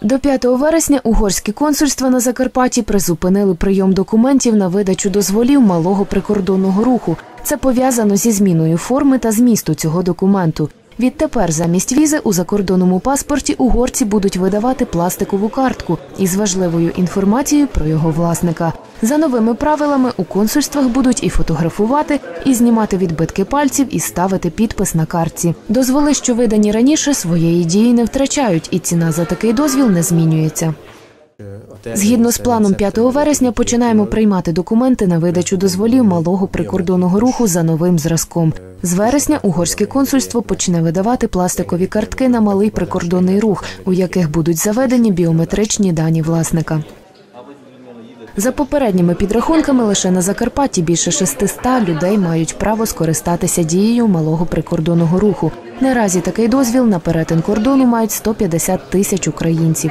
До 5 вересня угорські консульства на Закарпатті призупинили прийом документів на видачу дозволів малого прикордонного руху. Це пов'язано зі зміною форми та змісту цього документу. Відтепер замість візи у закордонному паспорті угорці будуть видавати пластикову картку із важливою інформацією про його власника. За новими правилами у консульствах будуть і фотографувати, і знімати відбитки пальців, і ставити підпис на картці. Дозволи, що видані раніше, своєї дії не втрачають, і ціна за такий дозвіл не змінюється. Згідно з планом 5 вересня починаємо приймати документи на видачу дозволів малого прикордонного руху за новим зразком. З вересня угорське консульство почне видавати пластикові картки на малий прикордонний рух, у яких будуть заведені біометричні дані власника. За попередніми підрахунками, лише на Закарпатті більше 600 людей мають право скористатися дією малого прикордонного руху. Наразі такий дозвіл на перетин кордону мають 150 тисяч українців.